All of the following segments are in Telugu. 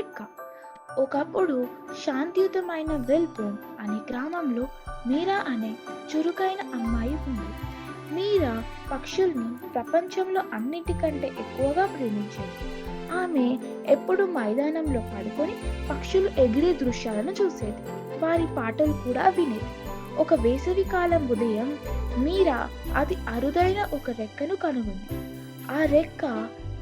రెక్క ఒకప్పుడు శాంతియుతమైన వెల్పోమ్ అనే గ్రామంలో మీరా అనే చురుకైన అమ్మాయి ఉంది. మీరా పక్షుల్ని ప్రపంచంలో అన్నిటికంటే ఎక్కువగా ప్రేమించేది. ఆమె ఎప్పుడు మైదానంలో పడుకొని పక్షులు ఎగిరే దృశ్యాలను చూసేది. వారి పాటలు కూడా వినేది. ఒక వేసవి కాలం ఉదయం మీరా అతి అరుదైన ఒక రెక్కను కనుగొంది. ఆ రెక్క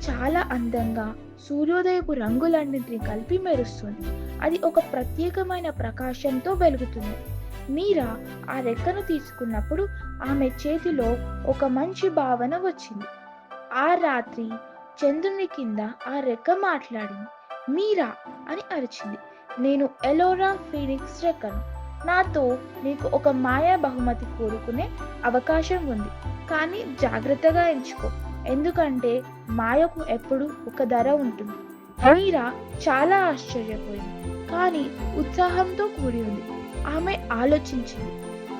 చాలా అందంగా సూర్యోదయపు రంగులన్నింటినీ కలిపి మెరుస్తుంది. అది ఒక ప్రత్యేకమైన ప్రకాశంతో వెలుగుతుంది. మీరా ఆ రెక్కను తీసుకున్నప్పుడు ఆమె చేతిలో ఒక మంచి భావన వచ్చింది. ఆ రాత్రి చంద్రుని కింద ఆ రెక్క మాట్లాడింది. మీరా అని అరిచింది. నేను ఎలోరా ఫీనిక్స్ రెక్కను. నాతో నీకు ఒక మాయా బహుమతి కోరుకునే అవకాశం ఉంది. కానీ జాగ్రత్తగా ఎంచుకో. ఎందుకంటే మాయకు ఎప్పుడు ఒక ధర ఉంటుంది. మీరా చాలా ఆశ్చర్యపోయింది. కానీ ఉత్సాహంతో కూడి ఉంది. ఆమె ఆలోచించింది.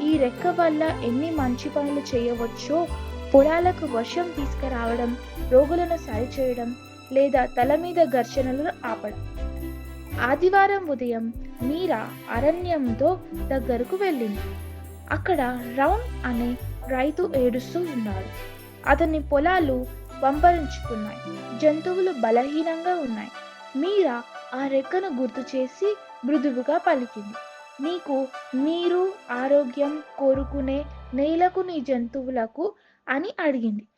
ఈ రెక్క వల్ల ఎన్ని మంచి పనులు చేయవచ్చో పొలాలకు వర్షం తీసుకురావడం రోగులను సరిచేయడం లేదా తల మీద ఘర్షణలను ఆపడం. ఆదివారం ఉదయం మీరా అరణ్యంతో దగ్గరకు వెళ్ళింది. అక్కడ రౌండ్ అనే రైతు ఏడుస్తూ ఉన్నాడు. అతని పొలాలు వంపరించుకున్నాయి. జంతువులు బలహీనంగా ఉన్నాయి. మీరా ఆ రెక్కను గుర్తు చేసి మృదువుగా పలికింది. నీకు నీరు ఆరోగ్యం కోరుకునే నేలకు నీ జంతువులకు అని అడిగింది.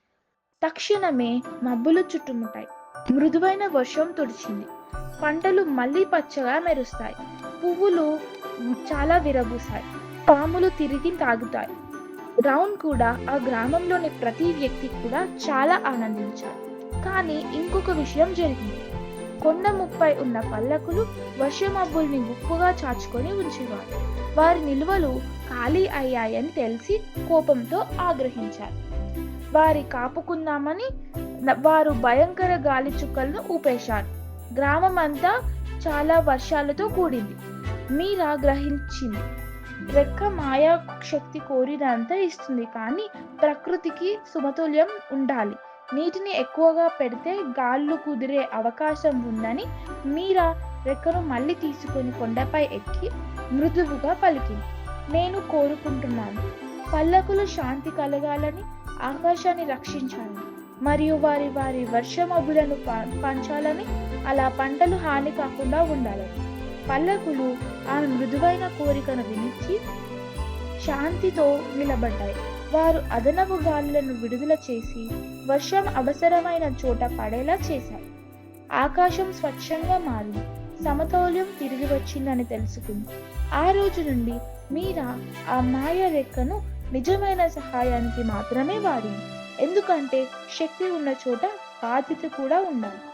తక్షణమే మబ్బులు చుట్టుముట్టాయి. మృదువైన వర్షం తుడిచింది. పంటలు మళ్ళీ పచ్చగా మెరుస్తాయి. పువ్వులు చాలా విరబూసాయి. పాములు తిరిగి తాగుతాయి. రౌన్ కూడా ఆ గ్రామంలోని ప్రతి వ్యక్తి కూడా చాలా ఆనందించారు. కానీ ఇంకొక విషయం జరిగింది. కొండ ముప్పై ఉన్న పల్లకులు వర్షమబ్బుల్ని గుప్పుగా చాచుకొని ఉంచేవారు. వారి నిల్వలు ఖాళీ అయ్యాయని తెలిసి కోపంతో ఆగ్రహించారు. వారి కాపుకుందామని వారు భయంకర గాలి చుక్కలను ఊపేశారు. గ్రామం అంతా చాలా వర్షాలతో కూడింది. మీరా గ్రహించింది. రెక్క మాయా శక్తి కోరినంత ఇస్తుంది. కానీ ప్రకృతికి సమతుల్యం ఉండాలి. నీటిని ఎక్కువగా పెడితే గాళ్ళు కుదిరే అవకాశం ఉందని మీరా రెక్కను మళ్ళీ తీసుకొని కొండపై ఎక్కి మృదువుగా పలికింది నేను కోరుకుంటున్నాను. పల్లకులు శాంతి కలగాలని ఆకాశాన్ని రక్షించాలని మరియు వారి వారి వర్షమబ్బులను ప- పంచాలని అలా పంటలు హాని కాకుండా ఉండాలని. పల్లకులు ఆమె మృదువైన కోరికను వినిచి శాంతితో నిలబడ్డాయి. వారు అదనపు గాలులను విడుదల చేసి వర్షం అవసరమైన చోట పడేలా చేశారు ఆకాశం స్వచ్ఛంగా మారింది సమతౌల్యం తిరిగి వచ్చిందని తెలుసుకుంది. ఆ రోజు నుండి మీరా ఆ మాయ రెక్కను నిజమైన సహాయానికి మాత్రమే వాడింది ఎందుకంటే శక్తి ఉన్న చోట బాధ్యత కూడా ఉండాలి.